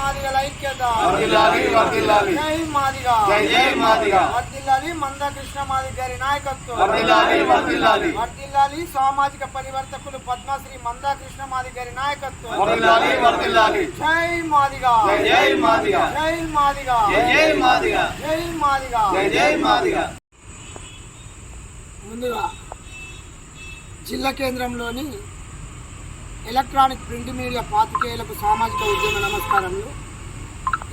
మాదిగల ఐక్యత. జై మాదిగా. వర్దిల్లాలి మాది గారి నాయకత్వం. వర్దిల్లాలి సామాజిక పరివర్తకులు పద్మశ్రీ మంద కృష్ణ మాది గారి నాయకత్వం. జై మాదిగా. జై జై మాదిగా. జై మాదిగా. జై జై మాదిగా. జై మాదిగా. జై జై మాదిగా. ముందుగా జిల్లా కేంద్రంలోని ఎలక్ట్రానిక్ ప్రింట్ మీడియా పాతికేయులకు సామాజిక ఉద్యమ నమస్కారములు.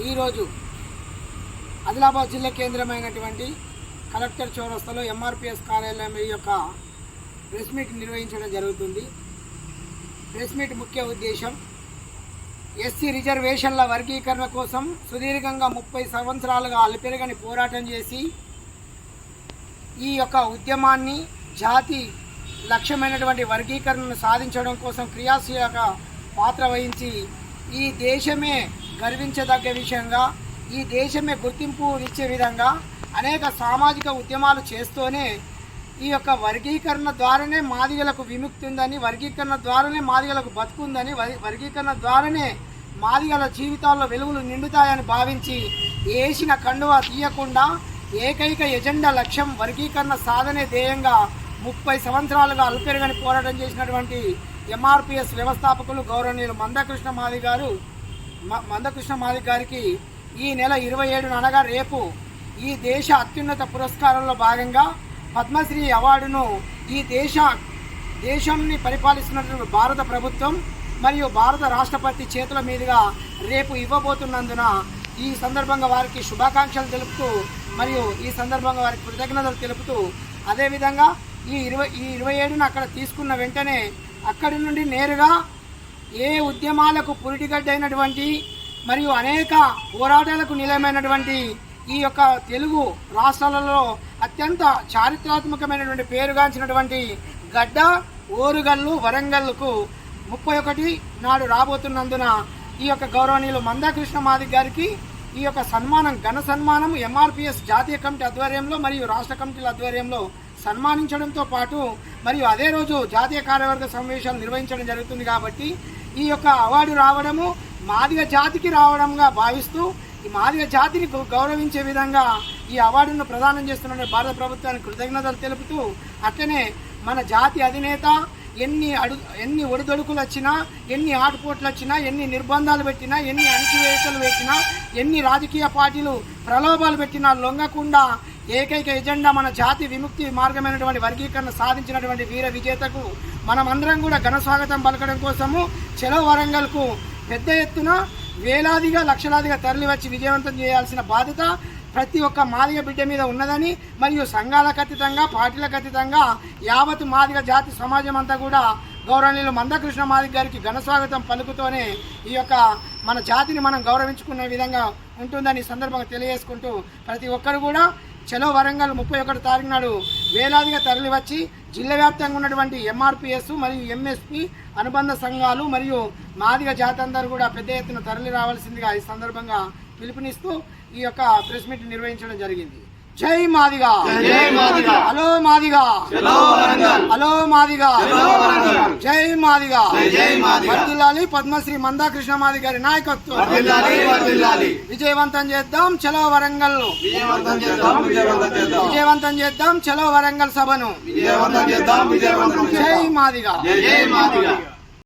ఈరోజు ఆదిలాబాద్ జిల్లా కేంద్రమైనటువంటి కలెక్టర్ చౌరస్తాలో ఎంఆర్పిఎస్ కార్యాలయం ఈ యొక్క ప్రెస్ మీట్ నిర్వహించడం జరుగుతుంది. ప్రెస్ మీట్ ముఖ్య ఉద్దేశం ఎస్సీ రిజర్వేషన్ల వర్గీకరణ కోసం సుదీర్ఘంగా ముప్పై సంవత్సరాలుగా అలపెరగని పోరాటం చేసి ఈ యొక్క ఉద్యమాన్ని జాతి లక్ష్యమైనటువంటి వర్గీకరణను సాధించడం కోసం క్రియాశీలక పాత్ర వహించి ఈ దేశమే గర్వించదగ్గ విషయంగా ఈ దేశమే గుర్తింపు ఇచ్చే విధంగా అనేక సామాజిక ఉద్యమాలు చేస్తూనే ఈ యొక్క వర్గీకరణ ద్వారానే మాదిగలకు విముక్తి ఉందని వర్గీకరణ ద్వారానే మాదిగలకు బతుకుందని వర్- వర్గీకరణ ద్వారానే మాదిగల జీవితాల్లో వెలుగులు నిండుతాయని భావించి వేసిన కండువా తీయకుండా ఏకైక ఎజెండా లక్ష్యం వర్గీకరణ సాధనే ధ్యేయంగా ముప్పై సంవత్సరాలుగా అల్పెరగని పోరాటం చేసినటువంటి ఎంఆర్పిఎస్ వ్యవస్థాపకులు గౌరవనీయులు మందకృష్ణ మాది గారు మ- మందకృష్ణ మాది గారికి ఈ నెల ఇరవై ఏడున అనగా రేపు ఈ దేశ అత్యున్నత పురస్కారంలో భాగంగా పద్మశ్రీ అవార్డును ఈ దేశ దేశాన్ని పరిపాలిస్తున్నటువంటి భారత ప్రభుత్వం మరియు భారత రాష్ట్రపతి చేతుల మీదుగా రేపు ఇవ్వబోతున్నందున ఈ సందర్భంగా వారికి శుభాకాంక్షలు తెలుపుతూ మరియు ఈ సందర్భంగా వారికి కృతజ్ఞతలు తెలుపుతూ అదేవిధంగా ఈ ఇరవై ఈ ఇరవై ఏడున అక్కడ తీసుకున్న వెంటనే అక్కడి నుండి నేరుగా ఏ ఉద్యమాలకు పురిటిగడ్డైనటువంటి మరియు అనేక పోరాటాలకు నిలయమైనటువంటి ఈ యొక్క తెలుగు రాష్ట్రాలలో అత్యంత చారిత్రాత్మకమైనటువంటి పేరుగాంచినటువంటి గడ్డ ఓరుగల్లు వరంగల్కు ముప్పై ఒకటి నాడు రాబోతున్నందున ఈ యొక్క గౌరవనీయులు మందాకృష్ణ మాదిక్ గారికి ఈ యొక్క సన్మానం ఘన సన్మానం ఎంఆర్పిఎస్ జాతీయ కమిటీ ఆధ్వర్యంలో మరియు రాష్ట్ర కమిటీల ఆధ్వర్యంలో సన్మానించడంతో పాటు మరియు అదే రోజు జాతీయ కార్యవర్గ సమావేశాలు నిర్వహించడం జరుగుతుంది కాబట్టి ఈ యొక్క అవార్డు రావడము మాదిగ జాతికి రావడంగా భావిస్తూ ఈ మాదిగ జాతిని గౌరవించే విధంగా ఈ అవార్డును ప్రదానం చేస్తున్న భారత ప్రభుత్వానికి కృతజ్ఞతలు తెలుపుతూ అట్లనే మన జాతి అధినేత ఎన్ని అడు ఎన్ని ఒడిదొడుకులు వచ్చినా ఎన్ని ఆటుపోట్లు వచ్చినా ఎన్ని నిర్బంధాలు పెట్టినా ఎన్ని అణిచివేతలు పెట్టినా ఎన్ని రాజకీయ పార్టీలు ప్రలోభాలు పెట్టినా లొంగకుండా ఏకైక ఎజెండా మన జాతి విముక్తి మార్గమైనటువంటి వర్గీకరణ సాధించినటువంటి వీర విజేతకు మనమందరం కూడా ఘన స్వాగతం పలకడం కోసము చెలో వరంగల్కు పెద్ద ఎత్తున వేలాదిగా లక్షలాదిగా తరలివచ్చి విజయవంతం చేయాల్సిన బాధ్యత ప్రతి ఒక్క మాదిగ బిడ్డ మీద ఉన్నదని మరియు సంఘాలకు అతీతంగా పార్టీలకు అతీతంగా యావత్ మాదిగ జాతి సమాజం అంతా కూడా గౌరవనీయులు మందకృష్ణ మాదిగ గారికి ఘన స్వాగతం పలుకుతూనే ఈ యొక్క మన జాతిని మనం గౌరవించుకునే విధంగా ఉంటుందని ఈ సందర్భంగా తెలియజేసుకుంటూ ప్రతి ఒక్కరు కూడా చలో వరంగల్ ముప్పై ఒకటి తారీఖు నాడు వేలాదిగా తరలివచ్చి జిల్లా వ్యాప్తంగా ఉన్నటువంటి ఎంఆర్పిఎస్ మరియు ఎంఎస్పి అనుబంధ సంఘాలు మరియు మాదిగ జాతి అందరూ కూడా పెద్ద ఎత్తున తరలి రావాల్సిందిగా ఈ సందర్భంగా పిలుపునిస్తూ ఈ యొక్క ప్రెస్ మీట్ నిర్వహించడం జరిగింది. జై మాదిగా. హలో మాదిగా. హలో మాదిగా. జై మాదిగా. వర్ధిల్లాలి పద్మశ్రీ మందాకృష్ణ మాది గారి నాయకత్వం. విజయవంతం చేద్దాం చలో వరంగల్ విజయవంతం చేద్దాం చలో వరంగల్ సభను. జై మాదిగా.